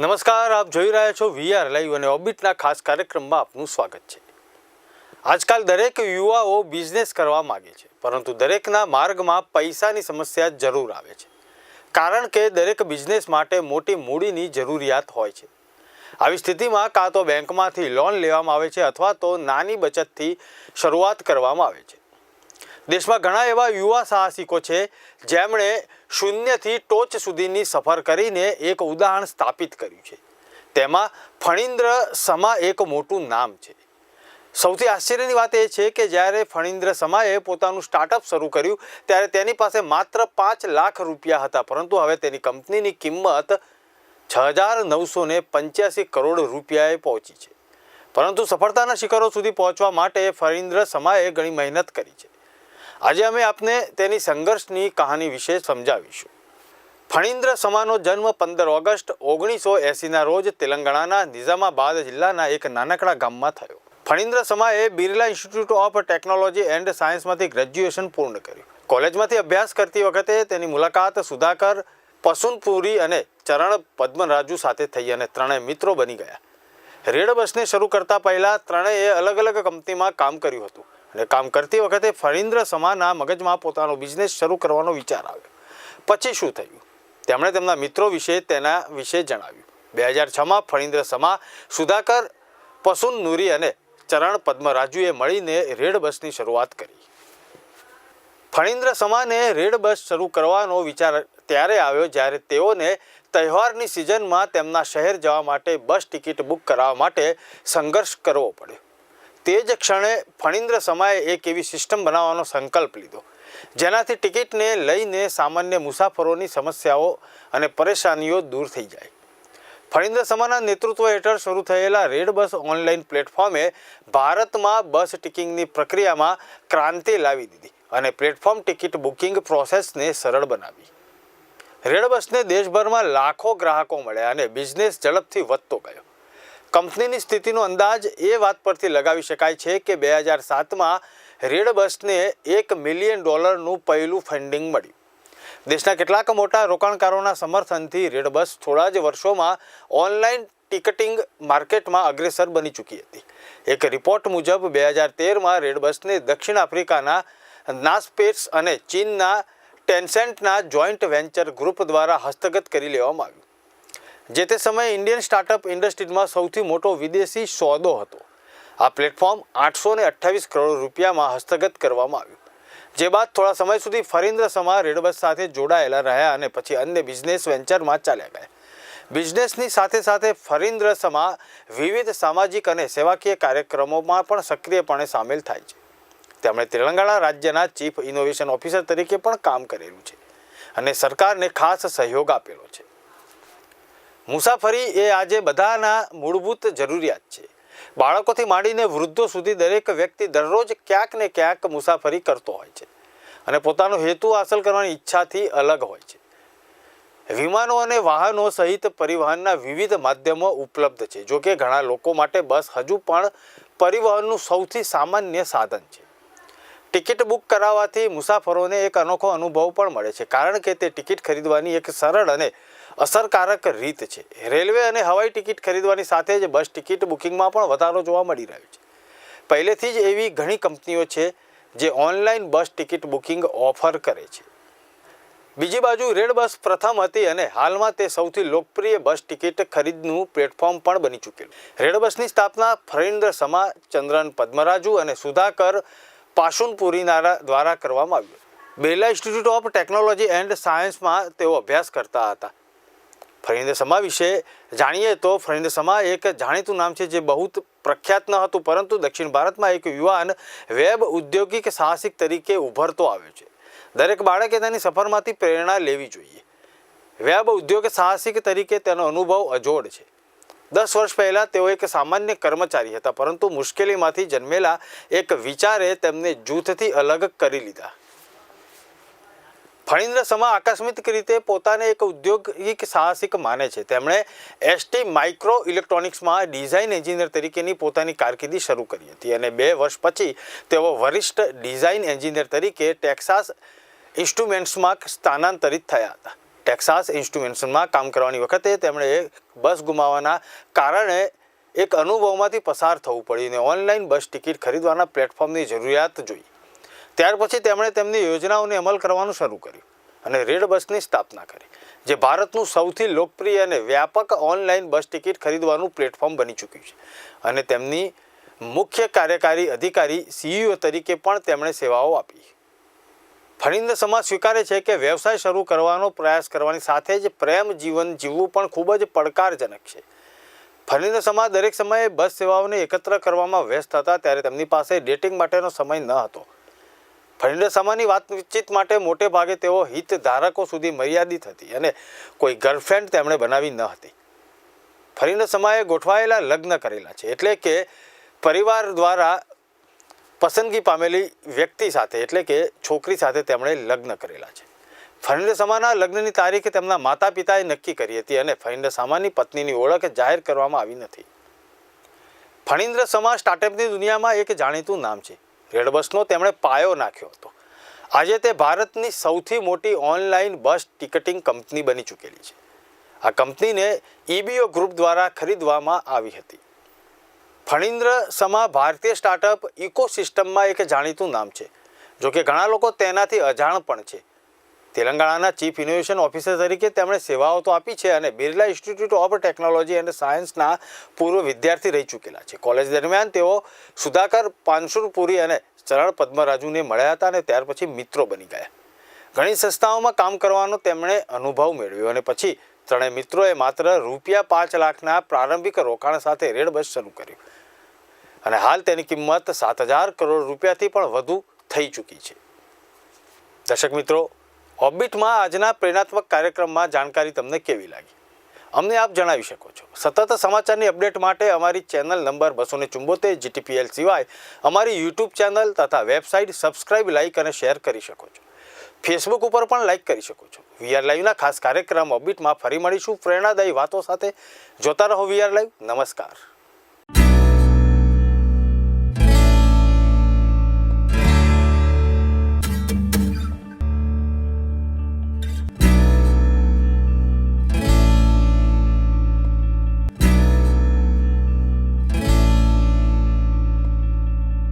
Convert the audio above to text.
નમસ્કાર, આપ જોઈ રહ્યા છો વીઆર લાઈવ અને ઓબિટના ખાસ કાર્યક્રમમાં આપનું સ્વાગત છે. આજકાલ દરેક યુવાઓ બિઝનેસ કરવા માગે છે, પરંતુ દરેકના માર્ગમાં પૈસાની સમસ્યા જરૂર આવે છે. કારણ કે દરેક બિઝનેસ માટે મોટી મૂડીની જરૂરિયાત હોય છે. આવી સ્થિતિમાં કાં તો બેંકમાંથી લોન લેવામાં આવે છે અથવા તો નાની બચતથી શરૂઆત કરવામાં આવે છે. દેશમાં ઘણા એવા યુવા સાહસિકો છે જેમણે શૂન્યથી ટોચ સુધીની સફર કરીને એક ઉદાહરણ સ્થાપિત કર્યું છે. તેમાં ફણીન્દ્ર સમા એક મોટું નામ છે. સૌથી આશ્ચર્યની વાત એ છે કે જ્યારે ફણીન્દ્ર સમાએ પોતાનું સ્ટાર્ટઅપ શરૂ કર્યું, ત્યારે તેની પાસે માત્ર પાંચ લાખ રૂપિયા હતા, પરંતુ હવે તેની કંપનીની કિંમત છ હજાર નવસો ને પંચ્યાસી કરોડ રૂપિયાએ પહોંચી છે. પરંતુ સફળતાના શિખરો સુધી પહોંચવા માટે ફણીન્દ્ર સમાએ ઘણી મહેનત કરી છે. આજે અમે આપને તેની સંઘર્ષની કહાની વિશે સમજાવીશું. ફણીન્દ્ર સમાનો જન્મ પંદર ઓગસ્ટ ઓગણીસો એંસીના રોજ તેલંગાણાના નિઝામાબાદ જિલ્લાના એક નાનકડા ગામમાં થયો. Phanindra સમાએ Birla institute of technology and સાયન્સમાંથી graduation પૂર્ણ કર્યું. કોલેજમાંથી અભ્યાસ કરતી વખતે તેની મુલાકાત સુધાકર, પસુનપુરી અને ચરણ પદ્મરાજુ સાથે થઈ અને ત્રણેય મિત્રો બની ગયા. રેડ બસને શરૂ કરતા પહેલાં ત્રણેય અલગ અલગ કંપનીમાં કામ કર્યું હતું. અને કામ કરતી વખતે ફરીન્દ્ર સમાના મગજમાં પોતાનો બિઝનેસ શરૂ કરવાનો વિચાર આવ્યો. પછી શું થયું? તેમણે તેમના મિત્રો વિશે તેના વિશે જણાવ્યું. બે હજાર છમાં ફણીન્દ્ર સમા, સુધાકર, પસુન નુરી અને ચરણ પદ્મરાજુએ મળીને રેડ બસની શરૂઆત કરી. ફણીન્દ્ર સમાને રેડ બસ શરૂ કરવાનો વિચાર ત્યારે આવ્યો જ્યારે તેઓને તહેવારની સિઝનમાં તેમના શહેર જવા માટે બસ ટિકિટ બુક કરાવવા માટે સંઘર્ષ કરવો પડ્યો. તે જ ક્ષણે ફણીન્દ્ર સમાએ એક એવી સિસ્ટમ બનાવવાનો સંકલ્પ લીધો. જેનાથી ટિકિટને લઈને સામાન્ય મુસાફરોની સમસ્યાઓ અને પરેશાનીઓ દૂર થઈ જાય. ફણીન્દ્ર સમાના નેતૃત્વ હેઠળ શરૂ થયેલા રેડ બસ ઓનલાઈન પ્લેટફોર્મે ભારતમાં બસ ટિકિંગની પ્રક્રિયામાં ક્રાંતિ લાવી દીધી અને પ્લેટફોર્મ ટિકિટ બુકિંગ પ્રોસેસને સરળ બનાવી. રેડ બસને દેશભરમાં લાખો ગ્રાહકો મળ્યા અને બિઝનેસ ઝડપથી વધતો ગયો. કંપનીની સ્થિતિનો અંદાજ એ વાત પરથી લગાવી શકાય છે કે બે હજાર સાતમાં રેડ એક મિલિયન ડોલરનું પહેલું ફંડિંગ મળ્યું. દેશના કેટલાક મોટા રોકાણકારોના સમર્થનથી રેડ બસ થોડા જ વર્ષોમાં ઓનલાઈન ટિકટિંગ માર્કેટમાં અગ્રેસર બની ચૂકી હતી. એક રિપોર્ટ મુજબ, બે હજાર તેરમાં રેડબસને દક્ષિણ આફ્રિકાના નાસપેટ્સ અને ચીનના ટેન્સેન્ટના જોઈન્ટ વેન્ચર ગ્રુપ દ્વારા હસ્તગત કરી લેવામાં આવ્યું. જે તે સમયે ઇન્ડિયન સ્ટાર્ટઅપ ઇન્ડસ્ટ્રીમાં સૌથી મોટો વિદેશી સોદો હતો. આ પ્લેટફોર્મ આઠસો ને અઠ્ઠાવીસ કરોડ રૂપિયામાં હસ્તગત કરવામાં આવ્યું. જે બાદ થોડા સમય સુધી ફરીન્દ્ર સમા રેડબસ સાથે જોડાયેલા રહ્યા અને પછી અન્ય બિઝનેસ વેન્ચરમાં ચાલ્યા ગયા. બિઝનેસની સાથે સાથે ફરિન્દ્ર સમા વિવિધ સામાજિક અને સેવાકીય કાર્યક્રમોમાં પણ સક્રિયપણે સામેલ થાય છે. તેમણે તેલંગાણા રાજ્યના ચીફ ઇનોવેશન ઓફિસર તરીકે પણ કામ કરેલું છે અને સરકારને ખાસ સહયોગ આપેલો છે. મુસાફરી એ આજે બધાના મૂળભૂત જરૂરિયાત છે. બાળકોથી માંડીને વૃદ્ધો સુધી દરેક વ્યક્તિ દરરોજ ક્યાંક ને ક્યાંક મુસાફરી કરતો હોય છે અને પોતાનો હેતુ હાંસલ કરવાની ઈચ્છાથી અલગ હોય છે. વિમાનો અને વાહનો સહિત પરિવહનના વિવિધ માધ્યમો ઉપલબ્ધ છે, જો કે ઘણા લોકો માટે બસ હજુ પણ પરિવહનનું સૌથી સામાન્ય સાધન છે. ટિકિટ બુક કરાવવાથી મુસાફરોને એક અનોખો અનુભવ પણ મળે છે, કારણ કે તે ટિકિટ ખરીદવાની એક સરળ અને અસરકારક રીત છે. રેલવે અને હવાઈ ટિકિટ ખરીદવાની સાથે જ બસ ટિકિટ બુકિંગમાં પણ વધારો જોવા મળી રહ્યો છે. પહેલેથી જ એવી ઘણી કંપનીઓ છે જે online bus ticket booking offer કરે છે. બીજી બાજુ રેડ બસ પ્રથમ હતી અને હાલમાં તે સૌથી લોકપ્રિય બસ ટિકિટ ખરીદનું પ્લેટફોર્મ પણ બની ચૂક્યું રેડ બસની સ્થાપના ફરીન્દ્ર સમા ચંદ્રન પદ્મરાજુ અને સુધાકર પાશુનપુરીનારા દ્વારા કરવામાં આવ્યું. Birla institute of technology and સાયન્સમાં તેઓ અભ્યાસ કરતા હતા. ફરીન્દ્ર સમા વિશે જાણીએ તો ફરીન્દ્ર સમા એક જાણીતું નામ છે જે બહુ પ્રખ્યાત ન હતું, પરંતુ દક્ષિણ ભારતમાં એક યુવાન વેબ ઉદ્યોગિક સાહસિક તરીકે ઉભરતો આવ્યો છે. દરેક બાળકે તેની સફરમાંથી પ્રેરણા લેવી જોઈએ. વેબ ઉદ્યોગ સાહસિક તરીકે તેનો અનુભવ અજોડ છે. દસ વર્ષ પહેલાં તેઓ એક સામાન્ય કર્મચારી હતા, પરંતુ મુશ્કેલીમાંથી જન્મેલા એક વિચારે તેમને જૂથથી અલગ કરી લીધા. ફણીન્દ્ર સમા આકસ્મિક રીતે પોતાને એક ઉદ્યોગિક સાહસિક માને છે. તેમણે એસટી માઇક્રો ઇલેક્ટ્રોનિક્સમાં ડિઝાઇન એન્જિનિયર તરીકેની પોતાની કારકિર્દી શરૂ કરી હતી અને બે વર્ષ પછી તેઓ વરિષ્ઠ ડિઝાઇન એન્જિનિયર તરીકે ટેક્સાસ ઇન્સ્ટ્રુમેન્ટ્સમાં સ્થાનાંતરિત થયા હતા. ટેક્સાસ ઇન્સ્ટ્રુમેન્ટ્સમાં કામ કરવાની વખતે તેમણે બસ ગુમાવવાના કારણે એક અનુભવમાંથી પસાર થવું પડ્યું અને ઓનલાઈન બસ ટિકિટ ખરીદવાના પ્લેટફોર્મની જરૂરિયાત જોઈ. ત્યાર પછી તેમણે તેમની યોજનાઓને અમલ કરવાનું શરૂ કર્યું અને રેડ બસની સ્થાપના કરી, જે ભારતનું સૌથી લોકપ્રિય અને વ્યાપક ઓનલાઈન બસ ટિકિટ ખરીદવાનું પ્લેટફોર્મ બની ચૂક્યું છે. અને તેમની મુખ્ય કાર્યકારી અધિકારી સીઈઓ તરીકે પણ તેમણે સેવાઓ આપી. ફણિંદ સમાજ સ્વીકારે છે કે વ્યવસાય શરૂ કરવાનો પ્રયાસ કરવાની સાથે જ પ્રેમ જીવન જીવવું પણ ખૂબ જ પડકારજનક છે. ફરિંદ સમાજ દરેક સમયે બસ સેવાઓને એકત્ર કરવામાં વ્યસ્ત હતા, ત્યારે તેમની પાસે ડેટિંગ માટેનો સમય ન હતો. ફરિંદ સમાની વાતચીત માટે મોટે ભાગે તેઓ હિતધારકો સુધી મર્યાદિત હતી અને કોઈ ગર્લફ્રેન્ડ તેમણે બનાવી ન હતી. ફરિંદ સમાએ ગોઠવાયેલા લગ્ન કરેલા છે એટલે કે પરિવાર દ્વારા પસંદગી પામેલી વ્યક્તિ સાથે એટલે કે છોકરી સાથે તેમણે લગ્ન કરેલા છે. ફરિંદ સમાના લગ્નની તારીખ તેમના માતા પિતાએ નક્કી કરી હતી અને ફરિંદ સામાની પત્નીની ઓળખ જાહેર કરવામાં આવી નથી. ફણિન્દ્ર સમા સ્ટાર્ટઅપની દુનિયામાં એક જાણીતું નામ છે. રેડબસનો તેમણે પાયો નાખ્યો હતો. આજે તે ભારતની સૌથી મોટી ઓનલાઈન બસ ટિકિટિંગ કંપની બની ચૂકેલી છે. આ કંપનીને ઈબીઓ ગ્રુપ દ્વારા ખરીદવામાં આવી હતી. ફણિન્દ્ર સમા ભારતીય સ્ટાર્ટઅપ ઇકોસિસ્ટમમાં એક જાણીતું નામ છે. જોકે ઘણા લોકો તેનાથી અજાણ પણ છે. તેલંગાણાના ચીફ ઇનોવેશન ઓફિસર તરીકે તેમણે સેવાઓ તો આપી છે અને બિરલા ઇન્સ્ટિટ્યૂટ ઓફ ટેકનોલોજી અને સાયન્સના પૂર્વ વિદ્યાર્થી રહી ચૂકેલા છે. કોલેજ દરમિયાન તેઓ સુધાકર પાનસુરપુરી અને ચરણ પદ્મરાજુને મળ્યા હતા અને ત્યાર પછી મિત્રો બની ગયા. ઘણી સંસ્થાઓમાં કામ કરવાનો તેમણે અનુભવ મેળવ્યો અને પછી ત્રણેય મિત્રોએ માત્ર રૂપિયા પાંચ લાખના પ્રારંભિક રોકાણ સાથે રેડ બસ શરૂ કર્યું. અને હાલ તેની કિંમત સાત હજાર કરોડ રૂપિયાથી પણ વધુ થઈ ચૂકી છે. દર્શક મિત્રો ઓર્બિટમાં આજના પ્રેરણાત્મક કાર્યક્રમમાં જાણકારી તમને કેવી લાગી? અમને આપ જણાવી શકો છો. સતત સમાચારની અપડેટ માટે અમારી ચેનલ નંબર બસો ને ચુંબોતેર, જીટીપીએલ સિવાય અમારી યુટ્યુબ ચેનલ તથા વેબસાઇટ સબસ્ક્રાઇબ, લાઇક અને શેર કરી શકો છો. ફેસબુક ઉપર પણ લાઇક કરી શકો છો. વીઆર લાઈવના ખાસ કાર્યક્રમ ઓબિટમાં ફરી મળીશું. પ્રેરણાદાયી વાતો સાથે જોતા રહો વીઆર લાઈવ નમસ્કાર.